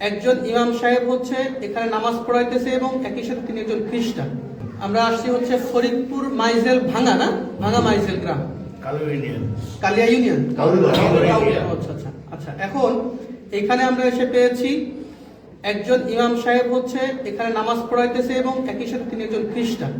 একজন ইমাম সাহেব হচ্ছে এখানে নামাজ পড়াইতেছে এবং একই সাথে তিনি একজন খ্রিস্টান। আমরা আসছি হচ্ছে ফরিদপুর মাইজেল ভাঙা না? ভাঙা মাইজেল গ্রাম। কালিয়া ইউনিয়ন। আচ্ছা আচ্ছা আচ্ছা। এখন এখানে আমরা এসে পেয়েছি একজন ইমাম সাহেব হচ্ছে এখানে নামাজ পড়াইতেছে এবং একই সাথে তিনি একজন খ্রিস্টান।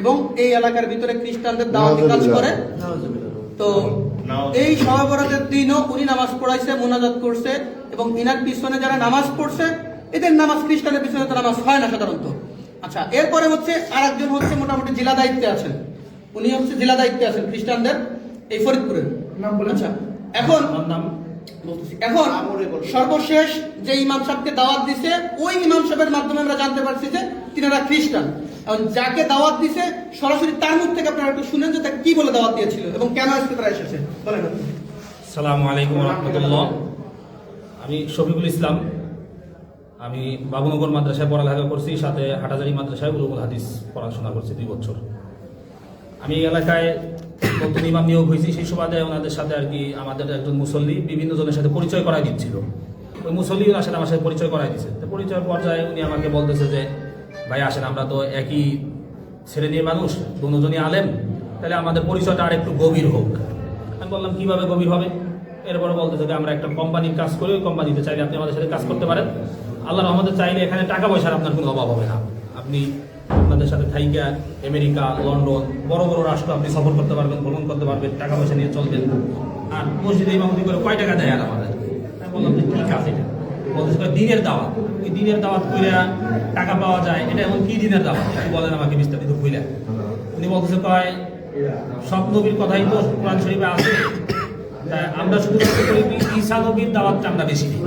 এবং এই এলাকার ভিতরে খ্রিস্টানদের দাওয়াতি কাজ করে। তো এই সহবরাতের দিনও উনি নামাজ পড়াইছে মোনাজাত করছে এবং ইনার পিছনে যারা নামাজ পড়ছে এদের নামাজ খ্রিস্টানের পিছনে তো নামাজ হয় না সাধারণত। আচ্ছা এরপরে হচ্ছে আর একজন হচ্ছে মোটামুটি জেলা দায়িত্বে আছেন। উনি হচ্ছে জেলা দায়িত্বে আছেন খ্রিস্টানদের এই ফরিদপুরের। আচ্ছা এখন এখন সর্বশেষ যে ইমাম সাহেবকে দাওয়াত দিছে ওই ইমাম সাহেবের মাধ্যমে আমরা জানতে পারছি যে তিনারা খ্রিস্টান। এবং যাকে দাওয়াত দিছে সরাসরি তার মুখ থেকে আপনারা একটু শুনেন যে তাকে কি বলে দাওয়াত দিয়েছিল এবং কেন আজকে তারা এসেছে। সালামু আলাইকুম রহমতুল্লাহ। আমি শফিকুল ইসলাম। আমি বাবুনগর মাদ্রাসায় পড়ালেখা করছি, সাথে হাটাজারি মাদ্রাসায় উলুমুল হাদিস পড়াশোনা করছি দুই বছর। আমি এই এলাকায় নতুন ইমাম নিয়োগ হয়েছি, সেই সুবাদে ওনাদের সাথে আর কি আমাদের একজন মুসল্লি বিভিন্ন জনের সাথে পরিচয় করাই দিচ্ছিল। ওই মুসল্লি ওনার সাথে আমার সাথে পরিচয় করাই দিচ্ছে তো পরিচয় পর্যায়ে উনি আমাকে বলতেছে যে, ভাই আসেন, আমরা তো একই শ্রেণির মানুষ, দুজনই আলেম, তাহলে আমাদের পরিচয়টা আর একটু গভীর হোক। আমি বললাম, কীভাবে গভীর হবে? এরপরে বলতে যে, আমরা একটা কোম্পানির কাজ করি, ওই কোম্পানিতে চাইলে আপনি আমাদের সাথে কাজ করতে পারেন। আল্লাহ রহমতে চাইলে এখানে টাকা পয়সার আপনার কোনো অভাব হবে না। আপনি আপনাদের সাথে থাইকা, আমেরিকা, লন্ডন, বড় বড় রাষ্ট্র আপনি সফর করতে পারবেন, ভ্রমণ করতে পারবেন, টাকা পয়সা নিয়ে চলবেন। আর মসজিদে ইমামতি করে কয় টাকা দেয় আর আমাদের? আমি বললাম যে আছে এটা। দিনের দাওয়াত। ওই দিনের দাওয়াত করে টাকা পাওয়া যায়, এটা এমন কি দিনের দাওয়াত? বলেন আমাকে বিস্তারিত কইলা উনি বলতেছে, কয় সব নবীর কথাই তো কোরআন শরীফে আছে। আমরা শুধুমাত্র করি ঈসা নবীর দাওয়াতটা আমরা বেশি দিই।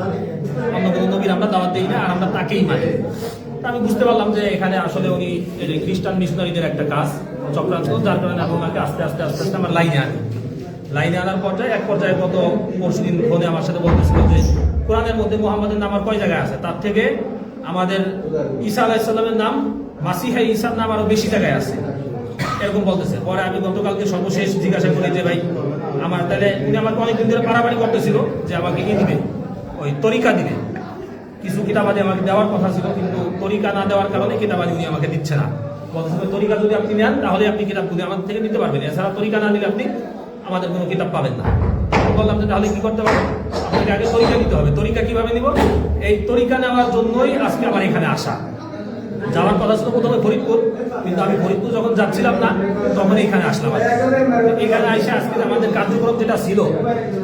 অন্য কোনো নবীর আমরা দাওয়াত দিই না, আর আমরা তাকেই মানি। আমি বুঝতে পারলাম যে এখানে আসলে উনি খ্রিস্টান মিশনারিদের একটা কাজ চক্রান্ত, যার কারণে আমি ওনাকে আস্তে আস্তে আস্তে আস্তে আমার লাইনে আনি। লাইনে আনার পর্যায়ে এক পর্যায়ে গত পরশু দিন ফোনে আমার সাথে বলতেছিল যে, কোরআনের মধ্যে মোহাম্মদের নাম আর কয় জায়গায় আছে? তার থেকে আমাদের ঈসা আলাহিসাল্লামের নাম, মাসিহা ঈসার নাম আরও বেশি জায়গায় আছে। এরকম বলতেছে। পরে আমি গতকালকে সর্বশেষ জিজ্ঞাসা করি যে, ভাই, আমার তাহলে উনি আমাকে অনেকদিন ধরে পারাপারি করতেছিল যে আমাকে কি দিবে? ওই তরিকা দিবে। কিছু কিতাবাদি আমাকে দেওয়ার কথা ছিল, কিন্তু তরিকা না দেওয়ার কারণে কিতাবাদি উনি আমাকে দিচ্ছে না। বলতেছে তরিকা যদি আপনি নেন, তাহলে আপনি কিতাবগুলি আমার থেকে নিতে পারবেন। এছাড়া তরিকা না দিলে আপনি আমাদের কোনো কিতাব পাবেন না। বললাম যে, তাহলে কি করতে পারবেন আপনাকে আগে তরিকা নিতে হবে। তরিকা কীভাবে নিব? এই তরিকা নেওয়ার জন্যই আজকে আমার এখানে আসা। যাওয়ার কথা ছিল প্রথমে ফরিদপুর, কিন্তু আমি ফরিদপুর যখন যাচ্ছিলাম না, তখন এখানে আসলাম এখানে এসে আজকে আমাদের কার্যক্রম যেটা ছিল,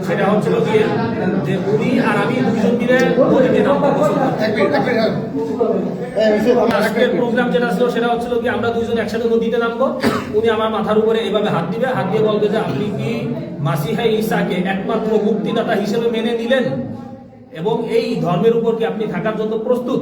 সেটা হচ্ছিল গিয়ে যে উনি আর আমি দুজন মিলে আজকের প্রোগ্রাম যেটা ছিল, সেটা হচ্ছিল কি আমরা দুজন একসাথে নদীতে নামবো। উনি আমার মাথার উপরে এভাবে হাত দিবে, হাত দিয়ে বলবে যে, আপনি কি মাসিহা ঈসাকে একমাত্র মুক্তিদাতা হিসেবে মেনে নিলেন? এবং এই ধর্মের উপর কি আপনি থাকার জন্য প্রস্তুত?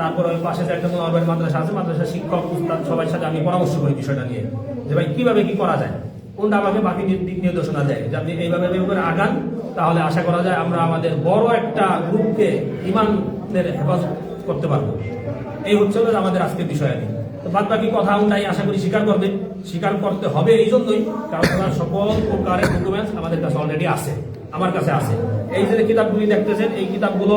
তারপরে ওই পাশে যে একটা ভাই মাদ্রাসা আছে, মাদ্রাসা শিক্ষক, উস্তাদ, সবার সাথে আমি পরামর্শ করি বিষয়টা নিয়ে। যে ভাই, কীভাবে কি করা যায়? কোনটা আমাকে বাকি দিক নির্দেশনা দেয়? যে আপনি এইভাবে এইভাবে আগান, তাহলে আশা করা যায় আমরা আমাদের বড় একটা গ্রুপকে ইমানের হেফাজত করতে পারব। এই হচ্ছে আমাদের আজকের বিষয় আর তো বাদ বাকি কথা ওটাই আশা করি স্বীকার করবে। স্বীকার করতে হবে এই জন্যই, কারণ ওনার সকল প্রকারের ডকুমেন্টস আমাদের কাছে অলরেডি আছে, আমার কাছে আছে। এই যে কিতাবগুলি দেখতেছেন, এই কিতাবগুলো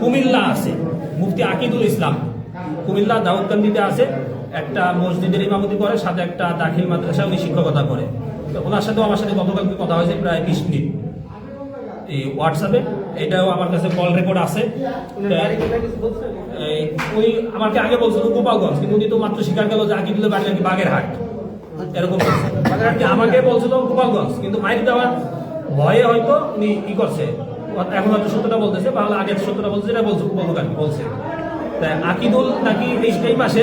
কুমিল্লা আছে। মুফতি আকিদুল ইসলাম। কুমিল্লা দাউদকান্দিতে আছে। একটা মসজিদের ইমামতি করে সাথে একটা দাখিল মাদ্রাসা উনি শিক্ষকতা করে। তো ওনার সাথেও আমার সাথে গতকালকে কথা হয়েছে প্রায় বিশ মিনিট। এই হোয়াটসঅ্যাপে এটাও আমার কাছে কল রেকর্ড আছে। উনি আমাকে আগে বলছিল গোপালগঞ্জ কিন্তু উনি তো মাত্র স্বীকার গেল যে আকিদুলের বাড়ি নাকি বাগেরহাট। এরকম আমাকে বলছিল গোপালগঞ্জ কিন্তু মাইক দেওয়ার ভয়ে হয়তো উনি ই করছে। এখন হয়তো সত্যটা বলতেছে বাংলা আগে সত্যটা বলছে এটা বলছে আর বলছে। তাই আকিদুল নাকি এই এই মাসে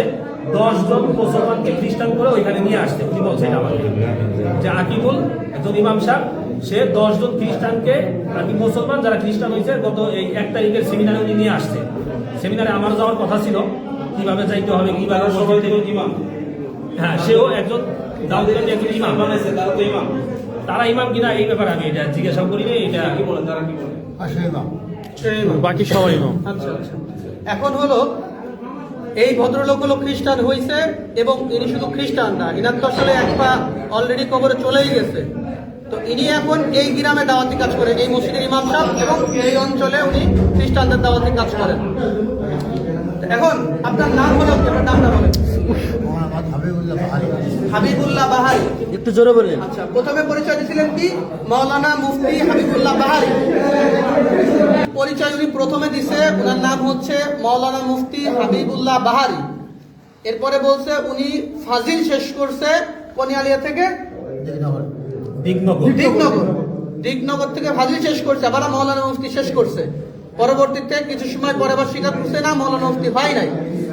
দশ জন মুসলমানকে খ্রিস্টান করে ওইখানে নিয়ে আসছে উনি বলছে এটা আমাকে। যে আকিবুল একজন ইমাম সাহেব সে দশ জন খ্রিস্টানকে আর কি মুসলমান যারা খ্রিস্টান হয়েছে গত এই এক তারিখের সেমিনারে উনি নিয়ে আসছে। সেমিনারে আমার যাওয়ার কথা ছিল কীভাবে যাইতে হবে কীভাবে সবাই ইমাম? হ্যাঁ সেও একজন দাউদের একজন ইমাম। বানাইছে তারা তো ইমাম। তারা ইমাম কিনা এই ব্যাপারে আমি এটা জিজ্ঞাসা করিনি এটা কি বলেন তারা কি বাকি সবাই আচ্ছা আচ্ছা। এখন হলো এই ভদ্রলোক হলো খ্রিস্টান হয়েছে এবং ইনি শুধু খ্রিস্টান না ইনার তো আসলে এক পা অলরেডি কবরে চলেই গেছে। তো ইনি এখন এই গ্রামে দাওয়াতি কাজ করে এই মসজিদের ইমাম সাহেব এবং এই অঞ্চলে উনি খ্রিস্টানদের দাওয়াতি কাজ করেন। এখন আপনার নাম হলো আপনার নামটা বলেন। হাবিবুল্লাহ ভারী হাবিবুল্লাহ বাহারি। একটু জোরে বলেন। আচ্ছা প্রথমে পরিচয় দিয়েছিলেন কি? মাওলানা মুফতি হাবিবুল্লাহ বাহারি। পরিচয় উনি প্রথমে দিছে ওনার নাম হচ্ছে মাওলানা মুফতি হাবিবুল্লাহ বাহারি। এরপরে বলছে উনি ফাজিল শেষ করছে কনিয়ালিয়া থেকে দিগনগর। দিগনগর। থেকে ফাজিল শেষ করছে আবার মাওলানা মুফতি শেষ করছে। পরবর্তীতে কিছু সময় পরে আবার স্বীকার করছে না মৌলানা মুফতি হয় নাই।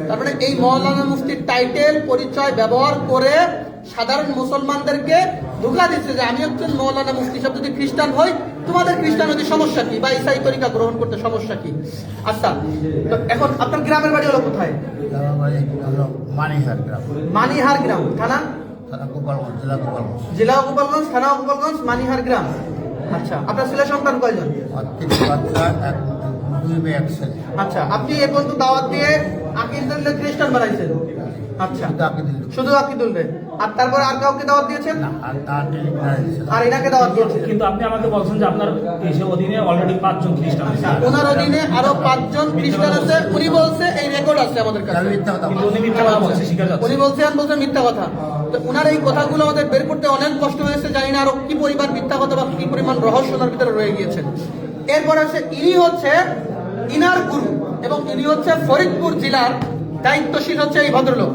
তারপরে এই মৌলানা মুফতির টাইটেল পরিচয় ব্যবহার করে সাধারণ মুসলমানদেরকে ধোকা দিচ্ছে যে আমি একজন মৌলানা মুফতি সব যদি খ্রিস্টান হই, তোমাদের খ্রিস্টান হতে সমস্যা কি? বা ইসাই তরিকা গ্রহণ করতে সমস্যা কি? আচ্ছা তো এখন আপনার গ্রামের বাড়ি হলো কোথায়? মানিহার গ্রাম। মানিহার গ্রাম থানা? জেলা গোপালগঞ্জ, থানা গোপালগঞ্জ, মানিহার গ্রাম। আচ্ছা আপনার ছেলে সন্তান কয়জন? আচ্ছা আপনি এ পর্যন্ত দাওয়াত দিয়ে আকিদুল্লাহ খ্রিস্টান বানাইছেন। আচ্ছা শুধু আকিদুল্লাহ আর তারপর আর কাউকে দাওয়াত দিয়েছেন? আর এনাকে দাওয়াত দিয়েছেন? কিন্তু আপনি আমাকে বলছেন যে আপনার দেশে অধীনে অলরেডি পাঁচজন খ্রিস্টান আছে। ওনার অধীনে আরও পাঁচজন খ্রিস্টান আছে। উনি বলছে এই রেকর্ড আছে আমাদের কাছে। মিথ্যা কথা কিন্তু উনি মিথ্যা কথা বলছে স্বীকার যাচ্ছে উনি বলছেন বলছেন মিথ্যা কথা। তো উনার এই কথাগুলো আমাদের বের করতে অনেক কষ্ট হয়েছে। জানি না আরও কি পরিমাণ মিথ্যা কথা বা কি পরিমাণ রহস্য ওনার ভিতরে রয়ে গিয়েছে। এরপর হচ্ছে ইনি হচ্ছে ইনার গুরু এবং ইনি হচ্ছে ফরিদপুর জেলার দায়িত্বশীল হচ্ছে এই ভদ্রলোক।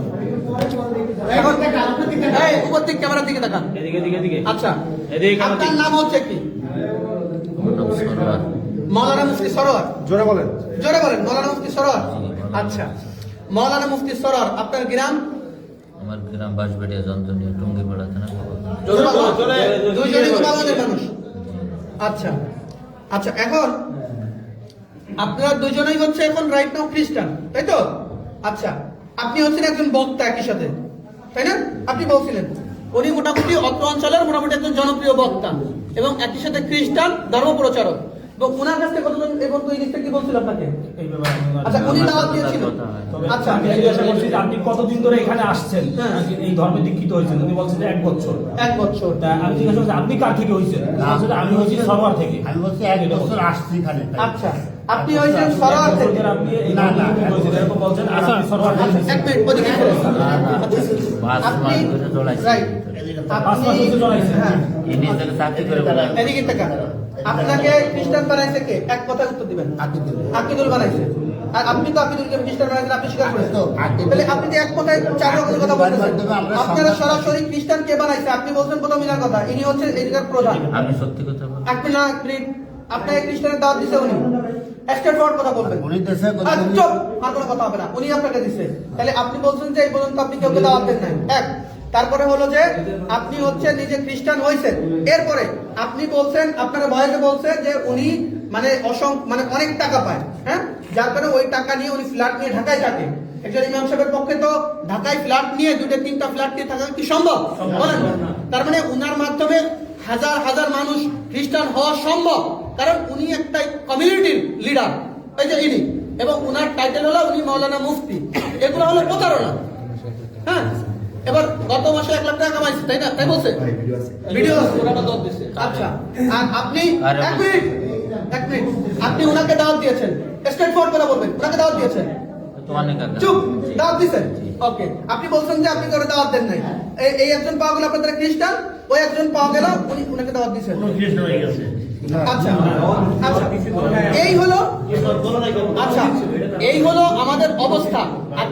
উপর দিক ক্যামেরার দিকে তাকান। এদিকে এদিকে এদিকে। আচ্ছা। এদিকে আপনার নাম হচ্ছে কি? মৌলানা মুফতি সরোয়ার। জোরে বলেন। জোরে বলেন মৌলানা মুফতি সরোয়ার। আচ্ছা। মৌলানা মুফতি সরোয়ার আপনার গ্রাম আমার গ্রাম বাঁশবেড়িয়া যন্ত্রণীয় টুঙ্গিপাড়া থানা দুইজনই মানুষ। আচ্ছা। আচ্ছা এখন আপনারা দুজনেই হচ্ছে এখন রাইট নাও খ্রিস্টান তাই তো? আচ্ছা আপনি হচ্ছেন একজন বক্তা একই সাথে। তাই না? আপনি বলছিলেন। উনি মোটামুটি অত্র অঞ্চলের মোটামুটি একজন জনপ্রিয় বক্তা এবং একই সাথে খ্রিস্টান ধর্ম প্রচারক। এবং ওনার কাছ থেকে কতজন এবং এই জিনিসটা কি বলছিল আপনাকে? আচ্ছা উনি দাওয়াত দিয়েছিল। আচ্ছা। আমি জিজ্ঞাসা করছি যে আপনি কতদিন ধরে এখানে আসছেন? হ্যাঁ। এই ধর্মে দীক্ষিত হয়েছেন। উনি বলছেন যে এক বছর। এক বছর। তা আমি জিজ্ঞাসা করছি আপনি কার থেকে হয়েছেন? যে আমি হয়েছি সরোয়ার থেকে। আমি বলছি এক বছর আসছি এখানে আচ্ছা। আপনি হয়েছেন সরোয়ার থেকে। আপনি না, না, এরকম বলছেন আর সরোয়ার থেকে। আচ্ছা, এক মিনিট পাঁচ মাস ধরে চলাইছে। হ্যাঁ। ইনি থেকে চাকরি করে এদিকে টাকা আপনাকে খ্রিস্টান বানাইছে কে? এক কথা উত্তর দিবেন। আঁকি আকিদুল বানাইছে। আর আপনি তো আকিদুলকে খ্রিস্টান বানাইছেন আপনি স্বীকার করেছেন। তো, তাহলে আপনি যে এক কথায় চার রকমের কথা আপনারা সরাসরি খ্রিস্টান কে বানাইছে? আপনি বলছেন প্রথম ইনার কথা। ইনি হচ্ছে এদিকার প্রধান। আমি সত্যি কথা বলি আপনি না আপনাকে খ্রিস্টানের দাওয়াত দিছে উনি। ফরওয়ার্ড কথা বলবেন। উনি দেশে আর চুপ, আর কোনো কথা হবে না। উনি আপনাকে দিচ্ছে তাহলে আপনি বলছেন যে এই পর্যন্ত আপনি কাউকে দাওয়াত দেন নাই। এক তারপরে হলো যে আপনি হচ্ছে নিজে খ্রিস্টান হয়েছেন। এরপরে আপনি বলছেন আপনার ভয়েসে বলছে যে উনি মানে অসং মানে অনেক টাকা পায় হ্যাঁ? যার কারণে ওই টাকা নিয়ে উনি ফ্ল্যাট নিয়ে ঢাকায় থাকে। একজন ইমাম সাহেবের পক্ষে তো ঢাকায় ফ্ল্যাট নিয়ে দুটো তিনটা ফ্ল্যাট নিয়ে থাকা কি সম্ভব? বলেন তার মানে উনার মাধ্যমে হাজার হাজার মানুষ খ্রিস্টান হওয়া সম্ভব। কারণ উনি একটা কমিউনিটির লিডার এই যে ইনি এবং উনার টাইটেল হলো উনি মৌলানা মুফতি। এগুলো হলো প্রতারণা। হ্যাঁ? এবার গত মাসে এক লাখ টাকা কামাইছে তাই না? তাই বলছে? ভিডিও আচ্ছা আর আপনি এক মিনিট এক মিনিট। আপনি ওনাকে দাওয়াত দিয়েছেন। স্ট্রেট ফরওয়ার্ড করে বলবেন। ওনাকে দাওয়াত দিয়েছেন। চুপ দাওয়াত দিছেন। ওকে আপনি বলছেন যে আপনি করে দাওয়াত দেন নাই। এই- এই একজন পাওয়া গেল আপনাদের খ্রিস্টান ওই একজন পাওয়া গেল উনি উনাকে দাওয়াত দিছেন আচ্ছা আচ্ছা। আচ্ছা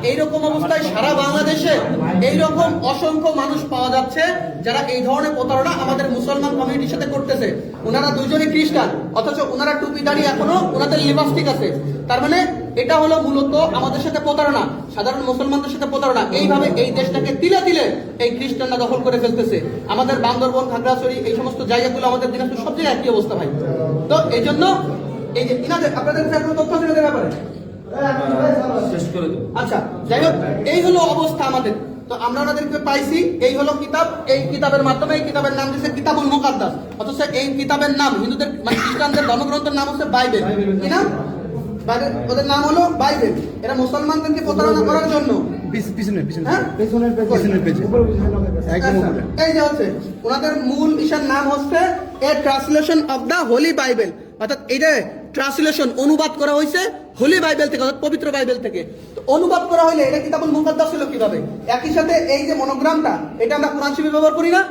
এইরকম সারা বাংলাদেশে এইরকম অসংখ্য মানুষ পাওয়া যাচ্ছে যারা এই ধরনের প্রতারণা আমাদের মুসলমান সাথে করতেছে। ওনারা খ্রিস্টান, অথচ ওনারা টুপি দাঁড়িয়ে এখনও ওনাদের আছে। তার মানে এটা হলো মূলত আমাদের সাথে প্রতারণা। সাধারণ মুসলমানদের সাথে প্রতারণা। এইভাবে এই দেশটাকে তিলে তিলে এই খ্রিস্টানরা দখল করে ফেলতেছে। আমাদের বান্দরবন খাগড়াছড়ি এই সমস্ত জায়গাগুলো আমাদের দিনাজপুর সব জায়গায় একই অবস্থা ভাই। তো এই জন্য এই যে ইনাদের আপনাদের কাছে কোনো তথ্য আছে এনাদের ব্যাপারে? শেষ করে দেবো। আচ্ছা যাই হোক এই হলো অবস্থা আমাদের। তো আমরা ওনাদেরকে পাইছি এই হলো কিতাব। এই কিতাবের মাধ্যমে এই কিতাবের নাম দিয়েছে কিতাবুল মুকাদ্দাস। অথচ এই কিতাবের নাম হিন্দুদের মানে খ্রিস্টানদের ধর্মগ্রন্থের নাম হচ্ছে বাইবেল। কি নাম? ওদের নাম হলো বাইবেল এরা মুসলমানদেরকে প্রতারণা করার জন্য। পিছনে পিছনে হ্যাঁ? পিছনের পেজে একদম আচ্ছা, উপরে। এই যে হচ্ছে ওনাদের মূল নাম হচ্ছে a translation of the holy Bible. অর্থাৎ এটা ট্রান্সলেশন অনুবাদ করা হয়েছে হোলি বাইবেল থেকে অর্থাৎ পবিত্র বাইবেল থেকে। তো অনুবাদ করা হইলে এটা কিতাবুল মুকাদ্দাস ছিল কীভাবে? একই সাথে এই যে মনোগ্রামটা এটা আমরা কোরআন শিবির ব্যবহার করি না?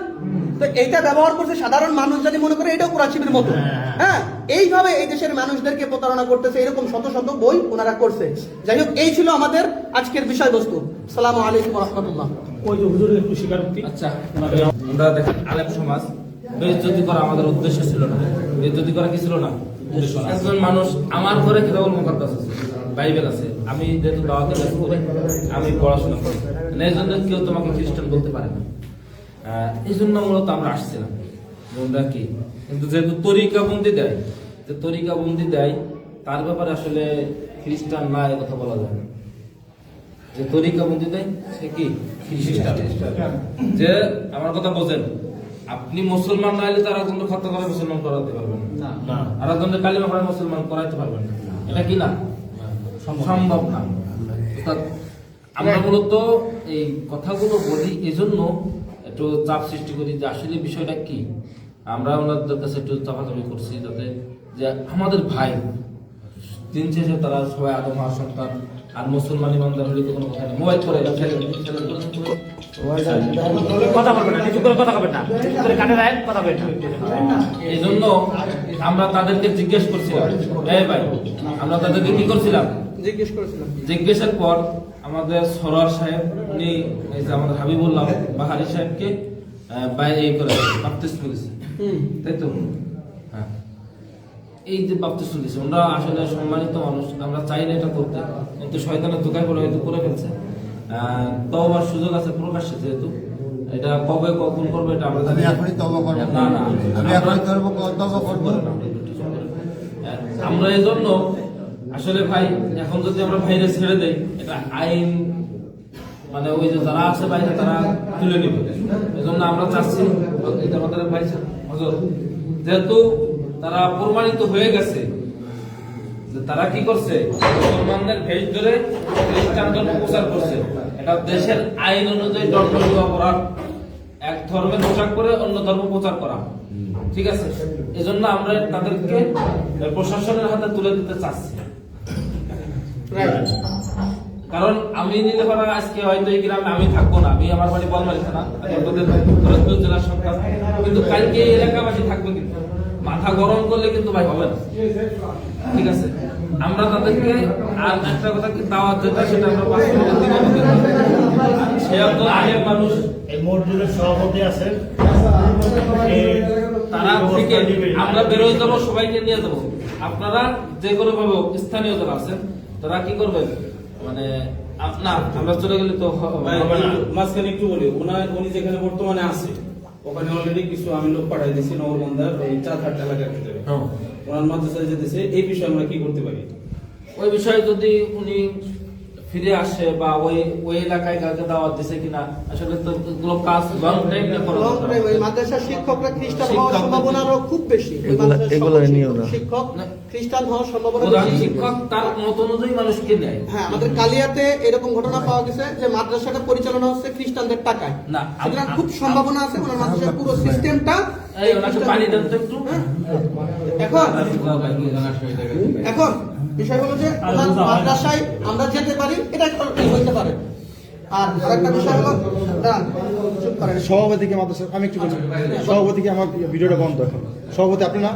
তো এইটা ব্যবহার করছে সাধারণ মানুষ যদি মনে করে এটাও কোরআন শিবির মতো। হ্যাঁ এইভাবে এই দেশের মানুষদেরকে প্রতারণা করতেছে এরকম শত শত বই ওনারা করছে। যাই হোক এই ছিল আমাদের আজকের বিষয়বস্তু। সালামু আলাইকুম রহমতুল্লাহ। আচ্ছা আমরা দেখেন আলেম সমাজ বেজ্জতি করা আমাদের উদ্দেশ্য ছিল না। বেজ্জতি করা কি ছিল না? একজন মানুষ আমার ঘরে কিতাবুল মুকাদ্দাস আছে বাইবেল আছে। আমি যেহেতু দাওয়াতে আমি পড়াশোনা করি। মানে এই জন্য কেউ তোমাকে খ্রিস্টান বলতে পারে না। এই জন্য মূলত আমরা আসছিলাম। আমরা কি? কিন্তু যেহেতু তরিকা বন্দি দেয় যে তরিকা বন্দি দেয় তার ব্যাপারে আসলে খ্রিস্টান না এ কথা বলা যায় না। যে তরিকা বন্দি দেয় সে কি? খ্রিস্টান। যে আমার কথা বোঝেন আপনি মুসলমান না হলে তারা কিন্তু খত্তা করে মুসলমান করাতে পারবেন না। আর একজনের কালিমা পড়ে মুসলমান করাইতে পারবেন না। এটা কি না? সম্ভব না। অর্থাৎ আমরা মূলত এই কথাগুলো বলি এজন্য একটু চাপ সৃষ্টি করি যে আসলে বিষয়টা কি? আমরা ওনাদের কাছে একটু চাপাচাপি করছি যাতে যে আমাদের ভাই দিন শেষে তারা সবাই আদম হওয়ার সন্তান আর মুসলমান ইমানদার হলে তো কোনো কথা নেই। মোবাইল করে কথা বলবেন না কিছু করে কথা বলবেন না। কিছু করে কানে রাখেন কথা বলবেন না। এই জন্য আমরা তাদেরকে জিজ্ঞেস করছিলাম এই ভাই আমরা তাদেরকে কি করছিলাম? জিজ্ঞেস করেছিলাম। জিজ্ঞেসের পর আমাদের সরোয়ার সাহেব উনি এই যে আমাদের হাবিবুল্লাহ বাহারি সাহেবকে বাইরে এই করে করেছে। তাই তো? হ্যাঁ। এই যে বাপ্তিস্ম দিয়েছে আমরা আসলে সম্মানিত মানুষ আমরা চাই না এটা করতে। কিন্তু শয়তানের দোকায় পড়ে হয়তো করে ফেলছে। আহ, তওবার সুযোগ আছে প্রকাশ্যে যেহেতু। এটা কবে কখন করবে এটা আমরা আমি এখনই তবা করব। না না আমি এখনই তবা করব আমরা এই জন্য আসলে ভাই, এখন যদি আমরা বাইরে ছেড়ে দেই, এটা আইন মানে ওই যে যারা আছে বাইরে তারা তুলে নিবে। এই জন্য আমরা চাচ্ছি, এটা আমাদের ভাই হজর যেহেতু তারা প্রমাণিত হয়ে গেছে যে তারা কি করছে, মুসলমানদের ভেজ ধরে খ্রিস্টান প্রচার করছে। এটা দেশের আইন অনুযায়ী দণ্ডনীয় অপরাধ এক ধর্মের পোশাক করে অন্য ধর্ম প্রচার করা। ঠিক আছে? এজন্য আমরা তাদেরকে প্রশাসনের হাতে তুলে দিতে চাচ্ছি। কারণ আমি নিতে পারা আজকে হয়তো এই গ্রামে আমি থাকব না আমি আমার বাড়ি বলমারি থানা ফরিদপুর জেলার সন্তান কিন্তু কালকে এই এলাকাবাসী থাকবে কিন্তু। মাথা গরম করলে কিন্তু ভাই হবে না। ঠিক আছে? আমরা তাদেরকে আর একটা কথা কি দাওয়াত যেটা সেটা আমরা পাঁচ মিনিটের সে তো আগের মানুষ। এই মসজিদের সভাপতি আছেন। তারা থেকে আমরা বেরোয় যাব সবাইকে নিয়ে যাব। আপনারা যে কোনো ভাবে স্থানীয় যারা আছেন তারা কি করবেন মানে না আমরা চলে গেলে তো মাঝখানে একটু বলি ওনার উনি যেখানে বর্তমানে আছে ওখানে অলরেডি কিছু আমি লোক পাঠাই দিয়েছি নবরবন্ধার ওই চারহাট এলাকার ভিতরে। হ্যাঁ। ওনার মাদ্রাসায় যেতেছে এই বিষয়ে আমরা কি করতে পারি? ওই বিষয়ে যদি উনি ফিরে আসে বা ওই ওই এলাকায় কাউকে দাওয়াত দিছে কিনা আসলে তো এগুলো কাজ লং টাইম লং টাইম ওই মাদ্রাসার শিক্ষকরা খ্রিস্টান হওয়ার সম্ভাবনা আরও খুব বেশি। এগুলা- নিও না। শিক্ষক খ্রিস্টান হওয়ার সম্ভাবনা বেশি। শিক্ষক তার মত অনুযায়ী মানুষকে নেয়? হ্যাঁ আমাদের কালিয়াতে এরকম ঘটনা পাওয়া গেছে যে মাদ্রাসাটা পরিচালনা হচ্ছে খ্রিস্টানদের টাকায়। না, আম- সুতরাং খুব সম্ভাবনা আছে ওনার মাদ্রাসার পুরো সিস্টেমটা এই ওনাকে পানি দেন তো একটু। এখন এখন বিষয় হলো যে মাদ্রাসায় আমরা যেতে পারি, এটা হইতে পারে। আর বিষয় সভাপতিকে মাদ্রাসা আমি একটু বলছি সভাপতিকে আমার ভিডিওটা বন্ধ এখন। সভাপতি আপনি না?